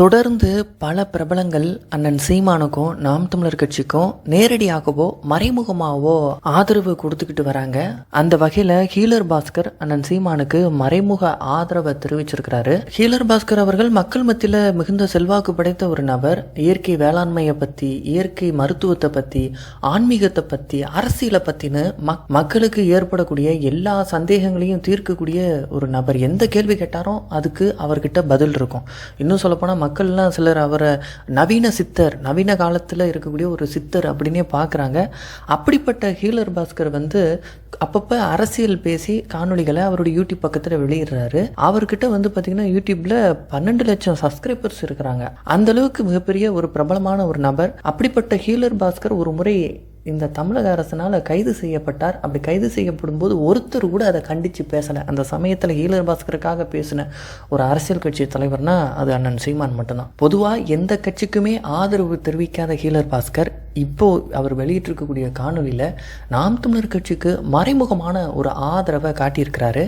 தொடர்ந்து பல பிரபலங்கள் அண்ணன் சீமானுக்கும் நாம் தமிழர் கட்சிக்கும் நேரடியாகவோ மறைமுகமாகவோ ஆதரவு கொடுத்துக்கிட்டு வராங்க. அந்த வகையில் ஹீலர் பாஸ்கர் அண்ணன் சீமானுக்கு மறைமுக ஆதரவை தெரிவிச்சிருக்கிறாரு. ஹீலர் பாஸ்கர் அவர்கள் மக்கள் மத்தியில் மிகுந்த செல்வாக்கு படைத்த ஒரு நபர். இயற்கை வேளாண்மையை பற்றி இயற்கை மருத்துவத்தை பற்றி ஆன்மீகத்தை பற்றி அரசியலை பற்றின்னு மக் மக்களுக்கு ஏற்படக்கூடிய எல்லா சந்தேகங்களையும் தீர்க்கக்கூடிய ஒரு நபர். எந்த கேள்வி கேட்டாலும் அதுக்கு அவர்கிட்ட பதில் இருக்கும். இன்னும் சொல்லப்போனால் மக்கள்லாம் சிலர் அவரை நவீன சித்தர் நவீன காலத்தில் இருக்கக்கூடிய ஒரு சித்தர் அப்படின்னே பார்க்குறாங்க. அப்படிப்பட்ட ஹீலர் பாஸ்கர் வந்து அப்பப்போ அரசியல் பேசி காணொலிகளை அவருடைய யூடியூப் பக்கத்தில் வெளியிடுறாரு. அவர்கிட்ட வந்து பார்த்திங்கன்னா யூடியூப்பில் பன்னெண்டு லட்சம் சப்ஸ்கிரைபர்ஸ் இருக்கிறாங்க. அந்த அளவுக்கு மிகப்பெரிய ஒரு பிரபலமான ஒரு நபர். அப்படிப்பட்ட ஹீலர் பாஸ்கர் ஒரு முறை இந்த தமிழக அரசினால் கைது செய்யப்பட்டார். அப்படி கைது செய்யப்படும் போது ஒருத்தர் கூட அதை கண்டித்து பேசலை. அந்த சமயத்தில் ஈழர் பாஸ்கருக்காக பேசின ஒரு அரசியல் கட்சி தலைவர்னா அது அண்ணன் சீமான் மட்டும்தான். பொதுவாக எந்த கட்சிக்குமே ஆதரவு தெரிவிக்காத ஹீலர் பாஸ்கர் இப்போ அவர் வெளியிட்டிருக்கக்கூடிய காணொலியில் நாம் தமிழர் கட்சிக்கு மறைமுகமான ஒரு ஆதரவை காட்டியிருக்கிறாரு.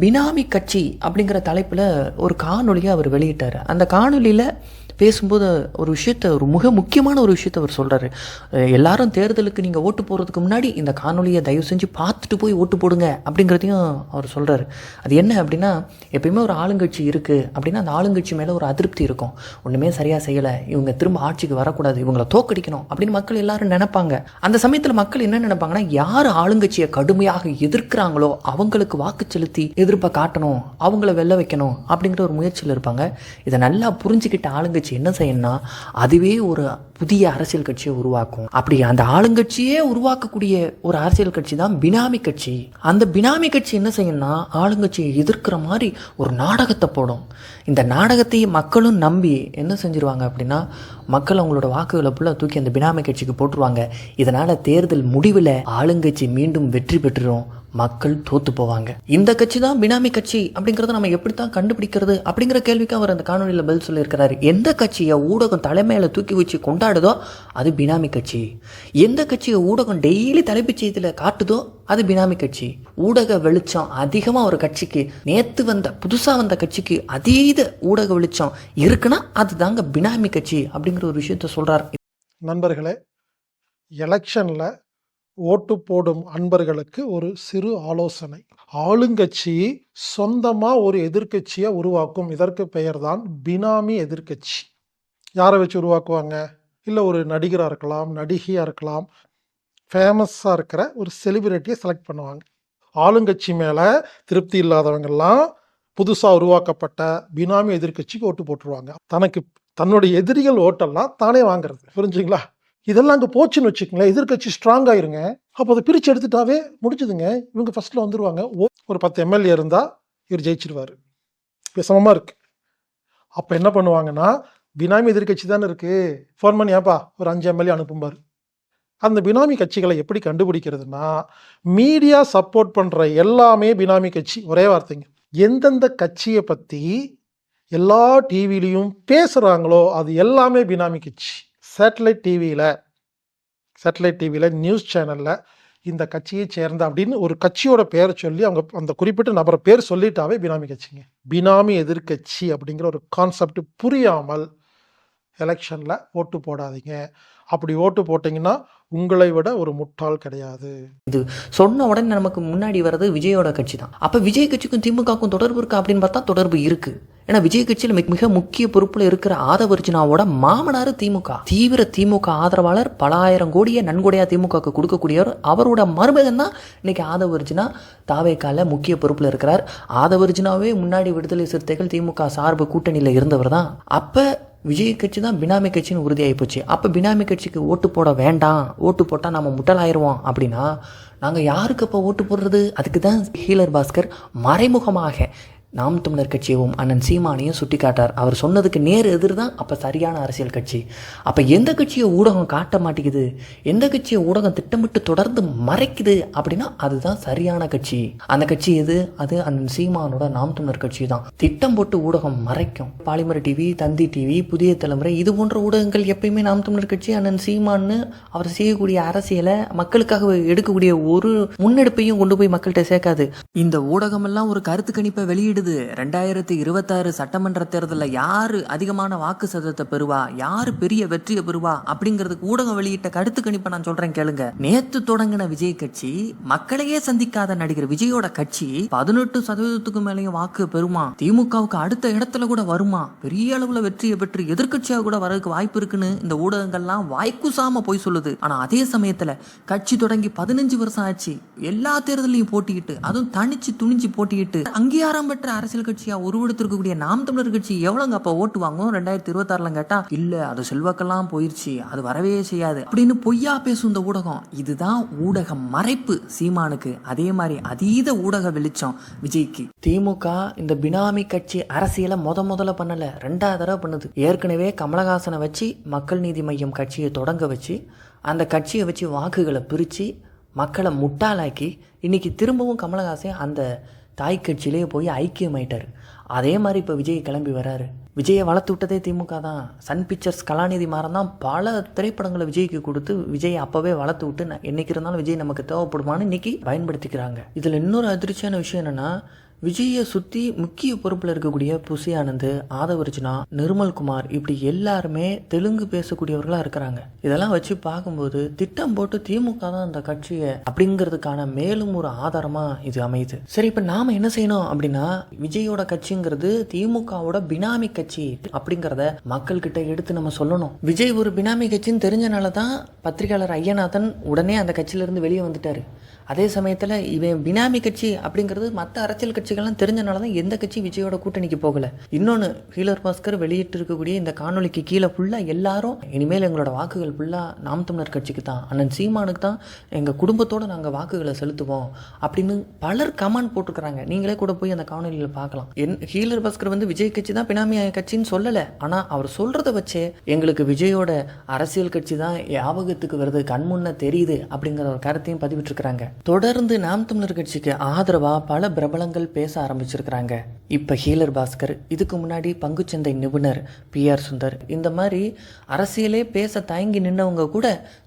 பினாமி கட்சி அப்படிங்கிற தலைப்பில் ஒரு காணொலியை அவர் வெளியிட்டார். அந்த காணொலியில் பேசும்போது ஒரு விஷயத்த ஒரு மிக முக்கியமான ஒரு விஷயத்த அவர் சொல்கிறாரு எல்லாரும் தேர்தலுக்கு நீங்கள் ஓட்டு போகிறதுக்கு முன்னாடி இந்த காணொலியை தயவு செஞ்சு பார்த்துட்டு போய் ஓட்டு போடுங்க அப்படிங்கிறதையும் அவர் சொல்கிறாரு அது என்ன அப்படின்னா எப்பயுமே ஒரு ஆளுங்கட்சி இருக்குது அப்படின்னா அந்த ஆளுங்கட்சி மேலே ஒரு அதிருப்தி இருக்கும். ஒன்றுமே சரியாக செய்யலை இவங்க திரும்ப ஆட்சிக்கு வரக்கூடாது இவங்களை தோக்கடிக்கணும் அப்படின்னு மக்கள் எல்லாரும் நினைப்பாங்க. அந்த சமயத்தில் மக்கள் என்ன நினைப்பாங்கன்னா யார் ஆளுங்கட்சியை கடுமையாக எதிர்க்கிறாங்களோ அவங்களுக்கு வாக்கு செலுத்தி எதிர்ப்பை காட்டணும் அவங்கள வெல்ல வைக்கணும் அப்படிங்கிற ஒரு முயற்சியில் இருப்பாங்க. இதை நல்லா புரிஞ்சுக்கிட்ட ஆளுங்கட்சி என்ன செய்யணும்னா அதுவே ஒரு புதிய அரசியல் கட்சியை உருவாக்கும். அப்படி அந்த ஆளுங்கட்சியே உருவாக்கக்கூடிய ஒரு அரசியல் கட்சி தான் பினாமி கட்சி. அந்த பினாமி கட்சி என்ன செய்யணும்னா ஆளுங்கட்சியை எதிர்க்கிற மாதிரி ஒரு நாடகத்தை போடும். இந்த நாடகத்தை மக்களும் நம்பி என்ன செஞ்சிருவாங்க அப்படின்னா மக்கள் அவங்களோட வாக்குகளை ஃபுல்லாக தூக்கி அந்த பினாமி கட்சிக்கு போட்டுருவாங்க. இதனால் தேர்தல் முடிவில் ஆளுங்கட்சி மீண்டும் வெற்றி பெற்றுரும். மக்கள் தோத்து போவாங்க. இந்த கட்சி தான் பினாமி கட்சி அப்படிங்கிறத நம்ம எப்படித்தான் கண்டுபிடிக்கிறது அப்படிங்கிற கேள்விக்கு அவர் அந்த காணொலியில் பதில் சொல்லியிருக்கிறாரு. எந்த கட்சியை ஊடகம் தலைமையில தூக்கி வச்சு கொண்டாடுதோ அது பினாமி கட்சி. எந்த கட்சியை ஊடகம் டெய்லி தலைப்புச் செய்தியில் காட்டுதோ அது பினாமி கட்சி. ஊடக வெளிச்சம் அதிகமாக ஒரு கட்சிக்கு நேற்று வந்த புதுசாக வந்த கட்சிக்கு அதீத ஊடக வெளிச்சம் இருக்குன்னா அது தாங்க பினாமி கட்சி அப்படிங்கிற ஒரு விஷயத்த சொல்கிறார் நண்பர்களே எலெக்ஷனில் ஓட்டு போடும் அன்பர்களுக்கு ஒரு சிறு ஆலோசனை. ஆளுங்கட்சி சொந்தமாக ஒரு எதிர்க்கட்சியை உருவாக்கும். இதற்கு பெயர்தான் பினாமி எதிர்க்கட்சி. யாரை வச்சு உருவாக்குவாங்க? இல்லை ஒரு நடிகராக இருக்கலாம் நடிகையாக இருக்கலாம். ஃபேமஸாக இருக்கிற ஒரு செலிபிரிட்டியை செலக்ட் பண்ணுவாங்க. ஆளுங்கட்சி மேலே திருப்தி இல்லாதவங்கெல்லாம் புதுசாக உருவாக்கப்பட்ட பினாமி எதிர்க்கட்சிக்கு ஓட்டு போட்டுருவாங்க. தனக்கு தன்னுடைய எதிரிகள் ஓட்டெல்லாம் தானே வாங்குறது. புரிஞ்சுங்களா? இதெல்லாம் அங்கே போச்சுன்னு வச்சுக்கங்களேன். எதிர்க்கட்சி ஸ்ட்ராங் ஆயிருங்க. அப்போ அதை பிரித்து எடுத்துட்டாவே முடிச்சுதுங்க இவங்க ஃபஸ்ட்டில் வந்துடுவாங்க ஓ ஒரு பத்து எம்எல்ஏ இருந்தால் இவர் ஜெயிச்சிருவார். விசமமாக சமமாக இருக்கு. அப்போ என்ன பண்ணுவாங்கன்னா பினாமி எதிர்க்கட்சி தானே இருக்குது ஃபோன் பண்ணி ஏப்பா ஒரு அஞ்சு எம்எல்ஏ அனுப்பும்பார். அந்த பினாமி கட்சிகளை எப்படி கண்டுபிடிக்கிறதுனா மீடியா சப்போர்ட் பண்ணுற எல்லாமே பினாமி கட்சி. ஒரே வார்த்தைங்க. எந்தெந்த கட்சியை பற்றி எல்லா டிவிலையும் பேசுகிறாங்களோ அது எல்லாமே பினாமி கட்சி. சேட்டலைட் டிவியில் சேட்டலைட் டிவியில் நியூஸ் சேனலில் இந்த கட்சியை சேர்ந்த அப்படின்னு ஒரு கட்சியோட பேரை சொல்லி அவங்க அந்த குறிப்பிட்ட நபரை பேர் சொல்லிட்டாவே பினாமி கட்சிங்க. பினாமி எதிர்க்கட்சி அப்படிங்கிற ஒரு கான்செப்ட் புரியாமல் எலெக்ஷனில் ஓட்டு போடாதீங்க. அப்படி ஓட்டு போட்டிங்கன்னா உங்களை விட ஒரு முட்டாள் கிடையாது. இது சொன்ன உடனே நமக்கு முன்னாடி வர்றது விஜயோட கட்சி தான் அப்போ விஜய் கட்சிக்கும் திமுகவுக்கும் தொடர்பு இருக்கா அப்படின்னு பார்த்தா தொடர்பு இருக்கு. ஏன்னா விஜய் கட்சியில் மிக மிக முக்கிய பொறுப்பில் இருக்கிற ஆதவர்ஜுனாவோட மாமனார் திமுக. தீவிர திமுக ஆதரவாளர் பல ஆயிரம் கோடியை நன்கொடையா திமுகவுக்கு கொடுக்கக்கூடியவர். அவரோட மருமகன் தான் இன்னைக்கு ஆதவர்ஜினா தாவேக்கால முக்கிய பொறுப்பில் இருக்கிறார். ஆதவர்ஜினாவே முன்னாடி விடுதலை சிறுத்தைகள் திமுக சார்பு கூட்டணியில் இருந்தவர் தான். அப்போ விஜய் கட்சி தான் பினாமி கட்சின்னு உறுதியாகி போச்சு. அப்போ பினாமி கட்சிக்கு ஓட்டு போட வேண்டாம். ஓட்டு போட்டால் நம்ம முட்டலாயிருவோம் அப்படின்னா நாங்கள் யாருக்கு அப்போ ஓட்டு போடுறது? அதுக்கு தான் ஹீலர் பாஸ்கர் மறைமுகமாக நாம் தமிழர் கட்சியவும் அண்ணன் சீமானையும் சுட்டி காட்டார் அவர் சொன்னதுக்கு நேர் எதிர் தான் அப்போ சரியான அரசியல் கட்சி. அப்போ எந்த கட்சியை ஊடகம் காட்ட மாட்டேங்குது? எந்த கட்சியை ஊடகம் திட்டமிட்டு தொடர்ந்து மறைக்குது? அப்படின்னா அதுதான் சரியான கட்சி. அந்த கட்சி எது? அது அண்ணன் சீமானோட நாம் தமிழர் கட்சி தான். திட்டம் போட்டு ஊடகம் மறைக்கும். பாலிமர் டிவி தந்தி டிவி புதிய தலைமுறை இது போன்ற ஊடகங்கள் எப்பயுமே நாம் தமிழர் கட்சி அண்ணன் சீமான்னு அவர் செய்யக்கூடிய அரசியலை மக்களுக்காக எடுக்கக்கூடிய ஒரு முன்னெடுப்பையும் கொண்டு போய் மக்கள்கிட்ட சேர்க்காது. இந்த ஊடகமெல்லாம் ஒரு கருத்து கணிப்பை வெளியிடுது. தெரியுது ரெண்டாயிரத்தி இருபத்தாறு சட்டமன்ற தேர்தலில் யாரு அதிகமான வாக்கு சதத்தை பெறுவா? யாரு பெரிய வெற்றியை பெறுவா? அப்படிங்கிறதுக்கு ஊடகம் வெளியிட்ட கருத்து கணிப்பை நான் சொல்றேன் கேளுங்க. நேத்து தொடங்கின விஜய் கட்சி மக்களையே சந்திக்காத நடிகர் விஜயோட கட்சி பதினெட்டு சதவீதத்துக்கு மேலேயும் வாக்கு பெறுமா? திமுகவுக்கு அடுத்த இடத்துல கூட வருமா? பெரிய அளவுல வெற்றியை பெற்று எதிர்கட்சியாக கூட வரதுக்கு வாய்ப்பு இருக்குன்னு இந்த ஊடகங்கள்லாம் வாய்க்குசாம போய் சொல்லுது. ஆனா அதே சமயத்துல கட்சி தொடங்கி பதினஞ்சு வருஷம் ஆச்சு. எல்லா தேர்தலையும் போட்டியிட்டு அதுவும் தனிச்சு துணிஞ்சு போட்டியிட்டு அங்கீகாரம் பெற்ற அரசியல் கட்சியா உருவெடுத்திருக்கக்கூடிய நாம் தமிழர் கட்சி எவ்வளவுங்க அப்ப ஓட்டு வாங்கும் ரெண்டாயிரத்தி இருபத்தாறுல கேட்டா இல்ல அது செல்வாக்கெல்லாம் போயிருச்சு அது வரவே செய்யாது. அப்படின்னு பொய்யா பேசும் இந்த ஊடகம் இதுதான் ஊடக மறைப்பு சீமானுக்கு. அதே மாதிரி அதீத ஊடக வெளிச்சம் விஜய்க்கு. திமுக இந்த பினாமி கட்சி அரசியலை முத முதல்ல பண்ணல ரெண்டாவது தடவை பண்ணுது. ஏற்கனவே கமலஹாசனை வச்சு மக்கள் நீதி மையம் கட்சியை தொடங்க வச்சு அந்த கட்சியை வச்சு வாக்குகளை பிரித்து மக்களை முட்டாளாக்கி இன்னைக்கு திரும்பவும் கமலஹாசன் அந்த தாய் கட்சியிலேயே போய் ஐக்கியமாயிட்டார் அதே மாதிரி இப்போ விஜய் கிளம்பி வராரு. விஜயை வளர்த்து விட்டதே திமுக தான். சன் பிக்சர்ஸ் கலாநிதி மாறன் தான் பல திரைப்படங்களை விஜய்க்கு கொடுத்து விஜய் அப்போவே வளர்த்து விட்டு என்னைக்கு இருந்தாலும் விஜய் நமக்கு தேவைப்படுமான்னு இன்னைக்கு பயன்படுத்திக்கிறாங்க. இதில் இன்னொரு அதிர்ச்சியான விஷயம் என்னென்னா விஜயை சுற்றி முக்கிய பொறுப்பில் இருக்கக்கூடிய புசி ஆனந்த் ஆதவர்ஜுனா நிர்மல் குமார் இப்படி எல்லாருமே தெலுங்கு பேசக்கூடியவர்களாக இருக்கிறாங்க. இதெல்லாம் வச்சு பார்க்கும்போது திட்டம் போட்டு திமுக தான் அந்த கட்சியை அப்படிங்கிறதுக்கான மேலும் ஒரு ஆதாரமாக இது அமையுது. சரி இப்போ நாம் என்ன செய்யணும் அப்படின்னா விஜயோட கட்சிங்கிறது திமுகவோட பினாமி கட்சி அப்படிங்கிறத மக்கள்கிட்ட எடுத்து நம்ம சொல்லணும். விஜய் ஒரு பினாமி கட்சின்னு தெரிஞ்சனால தான் பத்திரிகையாளர் ஐயநாதன் உடனே அந்த கட்சியிலிருந்து வெளியே வந்துட்டாரு. அதே சமயத்தில் இவன் பினாமி கட்சி அப்படிங்கிறது மற்ற அரசியல் கட்சி கட்சிகள்லாம் தெரிஞ்சனால தான் எந்த கட்சி விஜயோட கூட்டணிக்கு போகல. இன்னொன்று ஹீலர் பாஸ்கர் வெளியிட்டு இருக்கக்கூடிய இந்த காணொளிக்கு கீழே ஃபுல்லாக எல்லாரும் இனிமேல் எங்களோட வாக்குகள் ஃபுல்லாக நாம் தமிழர் கட்சிக்கு தான் அண்ணன் சீமானுக்கு தான் எங்கள் குடும்பத்தோடு நாங்கள் வாக்குகளை செலுத்துவோம் அப்படின்னு பலர் கமெண்ட் போட்டிருக்கிறாங்க. நீங்களே கூட போய் அந்த காணொலியில் பார்க்கலாம். என் ஹீலர் பாஸ்கர் வந்து விஜய் கட்சி தான் பினாமி கட்சின்னு சொல்லலை. ஆனால் அவர் சொல்கிறத வச்சே எங்களுக்கு விஜயோட அரசியல் கட்சி தான் ஞாபகத்துக்கு வருது கண்முன்ன தெரியுது அப்படிங்கிற ஒரு கருத்தையும் பதிவிட்டிருக்கிறாங்க. தொடர்ந்து நாம் தமிழர் கட்சிக்கு ஆதரவாக பல பிரபலங்கள் பேச ஆரம்பிச்சிருக்கிறாங்க. இப்போ ஹீலர் பாஸ்கர் இதுக்கு முன்னாடி பங்குச்சந்தை நிபுணர் பி ஆர் சுந்தர் இந்த மாதிரி அரசியலே பேச தயங்கி நின்னவங்க கூட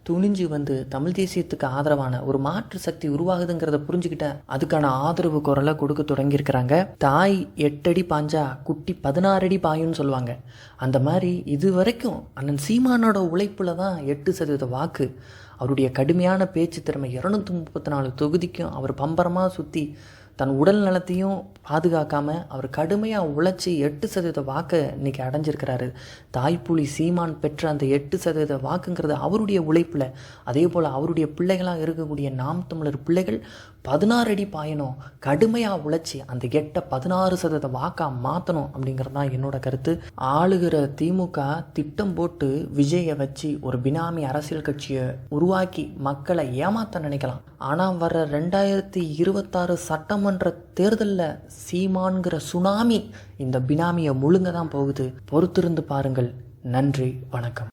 துணிஞ்சு வந்து தமிழ் தேசியத்துக்கு ஆதரவான ஒரு மாற்று சக்தி உருவாகுதுங்கிறத புரிஞ்சுக்கிட்ட அதுக்கான ஆதரவு குரலை கொடுக்க தொடங்கியிருக்கிறாங்க. தாய் எட்டடி பாஞ்சா குட்டி பதினாறு அடி பாயும்னு சொல்லுவாங்க. அந்த மாதிரி இது வரைக்கும் அண்ணன் சீமானோட உழைப்புல தான் எட்டு சதவீத வாக்கு. அவருடைய கடுமையான பேச்சு திறமை இரநூத்தி முப்பத்தி நாலு தொகுதிக்கும் அவர் பம்பரமாக சுற்றி தன் உடல் நலத்தையும் பாதுகாக்காமல் அவர் கடுமையாக உழைச்சி எட்டு சதவீத வாக்கை இன்னைக்கு அடைஞ்சிருக்கிறாரு. தாய்ப்புலி சீமான் பெற்ற அந்த எட்டு சதவீத வாக்குங்கிறது அவருடைய உழைப்பில். அதே போல் அவருடைய பிள்ளைகளாக இருக்கக்கூடிய நாம் தமிழர் பிள்ளைகள் பதினாறு அடி பாயணும். கடுமையாக உழைச்சி அந்த எட்டை பதினாறு சதவீத வாக்காக மாற்றணும் அப்படிங்கிறது தான் என்னோட கருத்து. ஆளுகிற திமுக திட்டம் போட்டு விஜயை வச்சு ஒரு பினாமி அரசியல் கட்சியை உருவாக்கி மக்களை ஏமாத்த நினைக்கலாம். ஆனால் வர ரெண்டாயிரத்தி இருபத்தாறு சட்டமன்ற தேர்தலில் சீமான்கிற சுனாமி இந்த பினாமியை முழுங்க தான் போகுது. பொறுத்திருந்து பாருங்கள். நன்றி வணக்கம்.